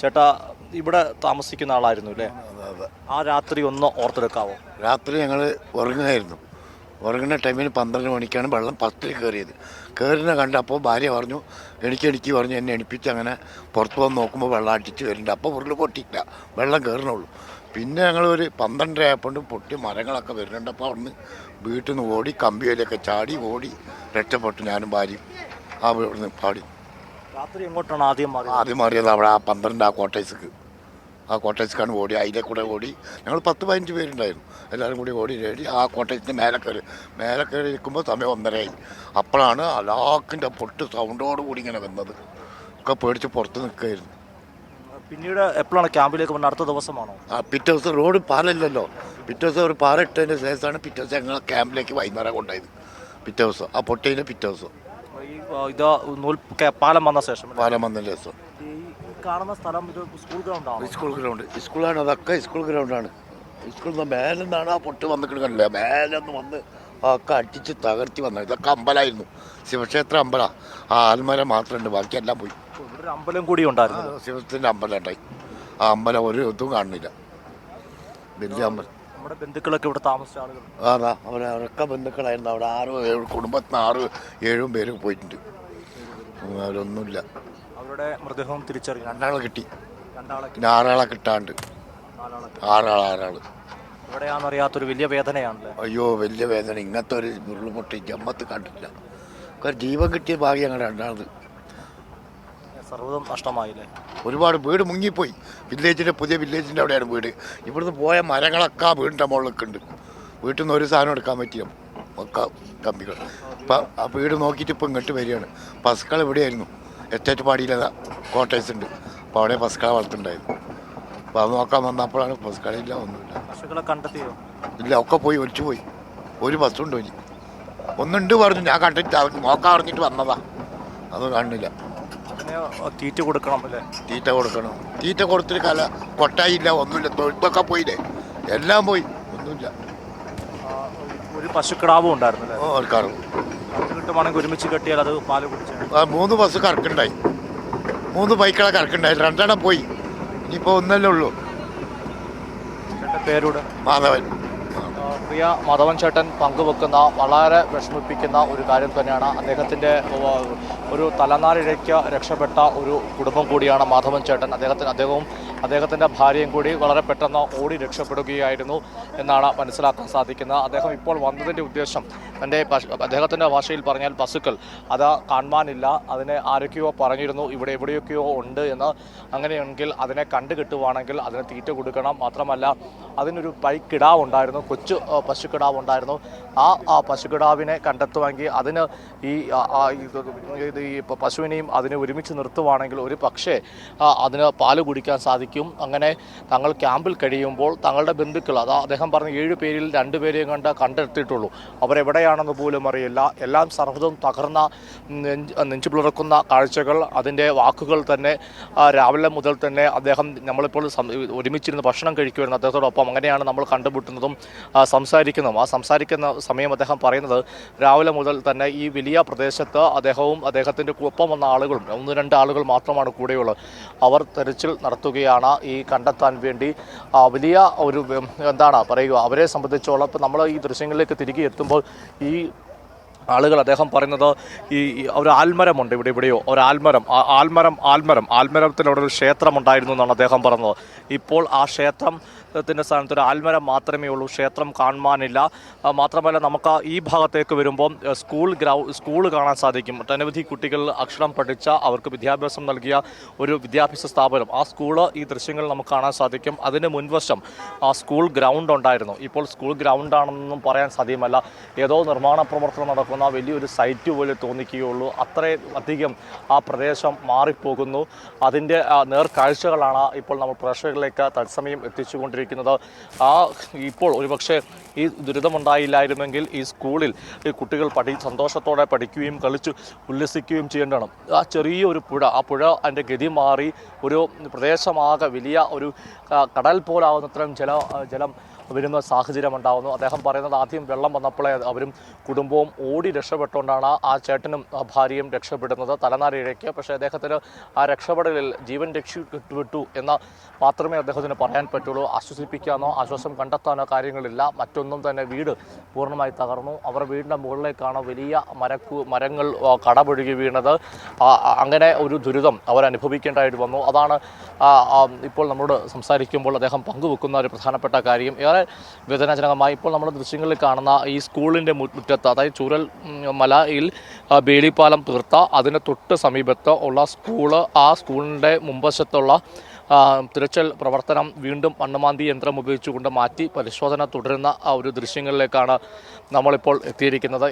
ചേട്ടാ ഇവിടെ താമസിക്കുന്ന ആളായിരുന്നു അല്ലേ? ആ രാത്രി ഒന്ന് ഓർത്തെടുക്കാവോ? രാത്രി ഞങ്ങൾ ഉറങ്ങുകയായിരുന്നു. ഉറങ്ങുന്ന ടൈമിൽ പന്ത്രണ്ട് മണിക്കാണ് വെള്ളം പത്തിൽ കയറിയത്. കയറുന്ന കണ്ടപ്പോൾ ഭാര്യ പറഞ്ഞു എനിക്ക് എനിക്ക് പറഞ്ഞു എന്നെ എണിപ്പിച്ച് അങ്ങനെ പുറത്ത് വന്ന് നോക്കുമ്പോൾ വെള്ളം അടിച്ച് വരുന്നുണ്ട് അപ്പോൾ ഉരുൾ പൊട്ടിയില്ല. വെള്ളം കയറണുള്ളൂ. പിന്നെ ഞങ്ങൾ ഒരു പന്ത്രണ്ടര ആയപ്പോണ്ട് പൊട്ടി മരങ്ങളൊക്കെ വരുന്നുണ്ട്. അപ്പോൾ അവിടുന്ന് വീട്ടിൽ നിന്ന് ഓടി കമ്പിയിലൊക്കെ ചാടി ഓടി രക്ഷപ്പെട്ടു ഞാനും ഭാര്യയും. ആ ഇവിടുന്ന് പാടി. രാത്രി എങ്ങോട്ടാണ് ആദ്യം മാറിയത്? ആദ്യം മാറിയത് അവിടെ ആ പന്ത്രണ്ട് ആ കോട്ടേഴ്സ്ക്ക് ആ കോട്ടേഴ്സ്ക്കാണ് ഓടി. അതിലെ കൂടെ ഓടി. ഞങ്ങൾ പത്ത് പതിനഞ്ച് പേരുണ്ടായിരുന്നു. എല്ലാവരും കൂടി ഓടി റെഡി. ആ കോട്ടേഴ്സിന് മേലെ കയറി മേലെ കയറി ഇരിക്കുമ്പോൾ സമയം ഒന്നരയായി. അപ്പോഴാണ് അലാക്കിന്റെ പൊട്ട് സൗണ്ടോട് കൂടി ഇങ്ങനെ വന്നത്. ഒക്കെ പേടിച്ച് പുറത്ത് നിൽക്കുകയായിരുന്നു. പിന്നീട് എപ്പോഴാണ് ക്യാമ്പിലേക്ക് വന്നത്? അടുത്ത ദിവസമാണോ? ആ പിറ്റേ ദിവസം റോഡ് പാലല്ലല്ലോ. പിറ്റേ ദിവസം ഒരു പാറ ഇട്ടതിന്റെ ശേഷമാണ് പിറ്റേ ദിവസം ഞങ്ങൾ ക്യാമ്പിലേക്ക് വൈകുന്നേരം കൊണ്ടായത് പിറ്റേ ദിവസം. ആ പൊട്ടയിലെ പിറ്റേ ദിവസം. ഇത് നൂൽ കെ- പാലം വന്ന ശേഷം അല്ലേ? പാലം വന്നതിന്റെ ശേഷം. ഈ ഈ കാണുന്ന സ്ഥലം ഇത് സ്കൂൾ ഗ്രൗണ്ട് ആണോ? സ്കൂൾ ഗ്രൗണ്ട് സ്കൂളാണ് അതൊക്കെ സ്കൂൾ ഗ്രൗണ്ടാണ് സ്കൂളിൽ നിന്ന് മേലെ നിന്നാണ് ആ പൊട്ട് വന്നിട്ട് കണ്ടില്ല? മേലെ നിന്ന് വന്ന് ഒക്കെ അടിച്ച് തകർത്തി വന്നത്. ഇതൊക്കെ അമ്പലമായിരുന്നു ശിവക്ഷേത്ര അമ്പല. ആ ആൽമര മാത്രമുണ്ട് ബാക്കിയെല്ലാം പോയി. ഇവിടെ ഒരു അമ്പലം കൂടി ഉണ്ടായിരുന്നു. ശിവത്തിന്റെ അമ്പലം ഉണ്ടായി. ആ അമ്പലം ഒരു ഇതും കാണുന്നില്ല. വലിയ അമ്പലം. നമ്മുടെ ബന്ധുക്കളൊക്കെ ഇവിടെ താമസിച്ച ആളുകൾ. അതാ അവരെ അവരൊക്കെ ബന്ധുക്കളായിരുന്നു. അവിടെ ആറ് ഏഴ് കുടുംബത്തിന് ആറ് ഏഴും പേരും പോയിട്ടുണ്ട്. ഉം, അവരൊന്നുമില്ല. അവരുടെ മൃതദേഹം തിരിച്ചറിഞ്ഞു. രണ്ടാളെ കിട്ടി. രണ്ടാളെ പിന്നെ ആറാളെ കിട്ടാണ്ട്. നാലാളെ ആറാൾ ആറാൾ എവിടെയാണെന്ന് അറിയാത്തൊരു വലിയ വേദനയാണല്ലേ? അയ്യോ വലിയ വേദന. ഇങ്ങനത്തെ ഒരു ഉരുൾപൊട്ടി ജമ്മത്ത് കണ്ടില്ല ഒക്കെ ജീവൻ കിട്ടിയ ഭാഗ്യം ഞങ്ങൾ രണ്ടാമത് സർവതും നഷ്ടമായില്ലേ? ഒരുപാട് വീട് മുങ്ങിപ്പോയി. വില്ലേജിന്റെ പുതിയ വില്ലേജിന്റെ അവിടെയാണ് വീട്. ഇവിടുന്ന് പോയ മരങ്ങളൊക്കെ വീടിന്റെ മുകളിലൊക്കെ ഉണ്ട് വീട്ടിൽ നിന്ന് ഒരു സാധനം എടുക്കാൻ പറ്റിയ? ഒക്കെ കമ്പികൾ. ഇപ്പം ആ വീട് നോക്കിയിട്ട് ഇപ്പം ഇങ്ങോട്ട് വരികയാണ്. പസുക്കൾ ഇവിടെയായിരുന്നു. എസ്റ്റേറ്റ് പാടിയില്ല കോട്ടേഴ്സ് ഉണ്ട്. അപ്പോൾ അവിടെ പസുക്കളെ വളർത്തുണ്ടായിരുന്നു അപ്പോൾ അത് നോക്കാൻ വന്നപ്പോഴാണ് പസുക്കളില്ല ഒന്നുമില്ല. പശുക്കളെ കണ്ടെത്തിയോ? ഇല്ല ഒക്കെ പോയി ഒലിച്ചു പോയി. ഒരു ബസ്സുണ്ടോ ഇനി? ഒന്നുണ്ട് പറഞ്ഞു ഞാൻ കണ്ടിട്ട് നോക്കാൻ പറഞ്ഞിട്ട് വന്നതാ. അത് കാണുന്നില്ല. ആ, തീറ്റ കൊടുക്കണം അല്ലേ? തീറ്റ കൊടുക്കണം. തീറ്റ കൊടുത്തിട്ട് കല കൊട്ടായില്ല ഒന്നുമില്ല. തൊഴുത്തൊക്കെ പോയില്ലേ? എല്ലാം പോയി. ഒന്നുമില്ല. ഒരു പശുക്കിടാവും ഉണ്ടായിരുന്നു അല്ലേ കിട്ടുവാണെങ്കിൽ ഒരുമിച്ച് കെട്ടിയാൽ അത് പാൽ കുടിച്ചു മൂന്ന് ബസ് കറക്കുണ്ടായി. മൂന്ന് ബൈക്കുകളെ കറക്കുണ്ടായി. രണ്ടെണ്ണം പോയി. ഇനിയിപ്പോൾ ഒന്നല്ലേ ഉള്ളൂ. പേരൂടെ? മാധവൻ. പ്രിയ മാധവൻ ചേട്ടൻ പങ്കുവെക്കുന്ന വളരെ വിഷമിപ്പിക്കുന്ന ഒരു കാര്യം തന്നെയാണ് അദ്ദേഹത്തിന്റെ ഒരു തലനാരിഴയ്ക്ക് രക്ഷപ്പെട്ട ഒരു കുടുംബം കൂടിയാണ് മാധവൻ ചേട്ടൻ. അദ്ദേഹത്തിന് അദ്ദേഹവും അദ്ദേഹത്തിന്റെ ഭാര്യയും കൂടി വളരെ പെട്ടെന്ന് ഓടി രക്ഷപ്പെടുകയായിരുന്നു എന്നാണ് മനസ്സിലാക്കാൻ സാധിക്കുന്നത്. അദ്ദേഹം ഇപ്പോൾ വന്നതിന്റെ ഉദ്ദേശം എന്റെ അദ്ദേഹത്തിന്റെ ഭാഷയിൽ പറഞ്ഞാൽ പശുക്കൾ. അത് കാണുവാനില്ല. അതിനെ ആരൊക്കെയോ പറഞ്ഞിരുന്നു. ഇവിടെ എവിടെയൊക്കെയോ ഉണ്ട് എന്ന്. അങ്ങനെയെങ്കിൽ അതിനെ കണ്ടു കിട്ടുവാണെങ്കിൽ അതിന് തീറ്റ കൊടുക്കണം. മാത്രമല്ല അതിനൊരു പൈക്കിടാവ് ഉണ്ടായിരുന്നു. കൊച്ചു പശുക്കിടാവ് ഉണ്ടായിരുന്നു. ആ ആ പശുക്കിടാവിനെ കണ്ടെത്തുമെങ്കിൽ അതിന് ഈ ഈ പശുവിനെയും അതിനെ ഒരുമിച്ച് നിർത്തുവാണെങ്കിൽ ഒരു പക്ഷേ അതിന് പാൽ കുടിക്കാൻ സാധിക്കും. അങ്ങനെ തങ്ങൾ ക്യാമ്പിൽ കഴിയുമ്പോൾ തങ്ങളുടെ ബന്ധുക്കൾ അത് അദ്ദേഹം പറഞ്ഞ ഏഴ് പേരിൽ രണ്ട് പേരെയും കണ്ട് കണ്ടെത്തിയിട്ടുള്ളൂ. അവരെവിടെയാണെന്ന് പോലും അറിയില്ല. എല്ലാം സർവതും തകർന്ന നെഞ്ച് പിളർക്കുന്ന കാഴ്ചകൾ അതിന്റെ വാക്കുകൾ തന്നെ രാവിലെ മുതൽ തന്നെ അദ്ദേഹം നമ്മളിപ്പോൾ ഒരുമിച്ചിരുന്ന് ഭക്ഷണം കഴിക്കുമായിരുന്നു അദ്ദേഹത്തോടൊപ്പം. അങ്ങനെയാണ് നമ്മൾ കണ്ടുമുട്ടുന്നതും സംസാരിക്കുന്നതും. ആ സംസാരിക്കുന്ന സമയം അദ്ദേഹം പറയുന്നത് രാവിലെ മുതൽ തന്നെ ഈ വലിയ പ്രദേശത്ത് അദ്ദേഹവും അദ്ദേഹത്തിന്റെ ഒപ്പം വന്ന ആളുകളും ഒന്ന് രണ്ട് ആളുകൾ മാത്രമാണ് കൂടെയുള്ളത്. അവർ തെരച്ചിൽ നടത്തുകയാണ്. ഈ കണ്ടെത്താൻ വേണ്ടി വലിയ ഒരു എന്താണ് പറയുക അവരെ സംബന്ധിച്ചോളം ഇപ്പോൾ നമ്മൾ ഈ ദൃശ്യങ്ങളിലേക്ക് തിരികെ എത്തുമ്പോൾ ഈ ആളുകൾ അദ്ദേഹം പറയുന്നത് ഈ ഒരു ആൽമരമുണ്ട് ഇവിടെ ഇവിടെയോ? ഒരു ആൽമരം ആൽമരം ആൽമരം ആൽമരത്തിൽ അവിടെ ഒരു ക്ഷേത്രം ഉണ്ടായിരുന്നു എന്നാണ് അദ്ദേഹം പറഞ്ഞത്. ഇപ്പോൾ ആ ക്ഷേത്രം ക്ഷേത്രത്തിന്റെ സ്ഥാനത്ത് ഒരു ആൽമരം മാത്രമേ ഉള്ളൂ ക്ഷേത്രം കാണുവാനില്ല. മാത്രമല്ല നമുക്ക് ഈ ഭാഗത്തേക്ക് വരുമ്പോൾ സ്കൂൾ ഗ്രൗ സ്കൂൾ കാണാൻ സാധിക്കും. ഒട്ടനവധി കുട്ടികൾ അക്ഷരം പഠിച്ച അവർക്ക് വിദ്യാഭ്യാസം നൽകിയ ഒരു വിദ്യാഭ്യാസ സ്ഥാപനം. ആ സ്കൂൾ ഈ ദൃശ്യങ്ങൾ നമുക്ക് കാണാൻ സാധിക്കും. അതിന് മുൻവശം ആ സ്കൂൾ ഗ്രൗണ്ട് ഉണ്ടായിരുന്നു. ഇപ്പോൾ സ്കൂൾ ഗ്രൗണ്ടാണെന്നൊന്നും പറയാൻ സാധ്യമല്ല. ഏതോ നിർമ്മാണ പ്രവർത്തനം നടക്കുന്ന. വലിയൊരു സൈറ്റ് പോലെ തോന്നിക്കുകയുള്ളൂ. അത്രയും അധികം ആ പ്രദേശം മാറിപ്പോകുന്നു. അതിന്റെ നേർക്കാഴ്ചകളാണ് ഇപ്പോൾ നമ്മൾ പ്രേക്ഷകരിലേക്ക് തത്സമയം എത്തിച്ചുകൊണ്ടിരിക്കുന്നത്. ആ ഇപ്പോൾ ഒരുപക്ഷെ ഈ ദുരിതമുണ്ടായില്ലായിരുന്നെങ്കിൽ ഈ സ്കൂളിൽ ഈ കുട്ടികൾ പഠി സന്തോഷത്തോടെ പഠിക്കുകയും കളിച്ചു ഉല്ലസിക്കുകയും ചെയ്യേണ്ടതാണ്. ആ ചെറിയൊരു പുഴ ആ പുഴ അതിന്റെ ഗതി മാറി ഒരു പ്രദേശമാകെ വലിയ ഒരു കടൽ പോലാവുന്നത്രയും ജല ജലം വരുന്ന സാഹചര്യം ഉണ്ടാകുന്നു അദ്ദേഹം പറയുന്നത് ആദ്യം വെള്ളം വന്നപ്പോഴേ അവരും കുടുംബവും ഓടി രക്ഷപ്പെട്ടുകൊണ്ടാണ് ആ ചേട്ടനും ഭാര്യയും രക്ഷപ്പെടുന്നത്. തലനാരിഴയ്ക്ക്. പക്ഷേ അദ്ദേഹത്തിന് ആ രക്ഷപ്പെടലിൽ ജീവൻ രക്ഷപ്പെട്ടു എന്ന മാത്രമേ അദ്ദേഹത്തിന് പറയാൻ പറ്റുള്ളൂ. ആശ്വസിപ്പിക്കാനോ ആശ്വാസം കണ്ടെത്താനോ കാര്യങ്ങളില്ല. മറ്റൊന്നും തന്നെ വീട് പൂർണമായി തകർന്നു. അവർ വീടിന്റെ മുകളിലേക്കാണ് വലിയ മരക്കു മരങ്ങൾ കടപൊഴുകി വീണത്. അങ്ങനെ ഒരു ദുരിതം അവർ അനുഭവിക്കേണ്ടതായിട്ട് വന്നു. അതാണ് ഇപ്പോൾ നമ്മളോട് സംസാരിക്കുമ്പോൾ അദ്ദേഹം പങ്കുവെക്കുന്ന ഒരു പ്രധാനപ്പെട്ട കാര്യം. ഏറെ വേദനാജനകമായി ഇപ്പോൾ നമ്മൾ ദൃശ്യങ്ങളിൽ കാണുന്ന ഈ സ്കൂളിന്റെ മുറ്റത്ത് അതായത് ചൂരൽ മലയിൽ ബേലിപ്പാലം തീർത്ത അതിന് തൊട്ട് സമീപത്ത് ഉള്ള സ്കൂൾ ആ സ്കൂളിന്റെ മുമ്പശത്തുള്ള തിരച്ചിൽ പ്രവർത്തനം വീണ്ടും മണ്ണുമാന്തി യന്ത്രം ഉപയോഗിച്ചുകൊണ്ട് മാറ്റി പരിശോധന തുടരുന്ന ആ ഒരു ദൃശ്യങ്ങളിലേക്കാണ് നമ്മളിപ്പോൾ എത്തിയിരിക്കുന്നത്.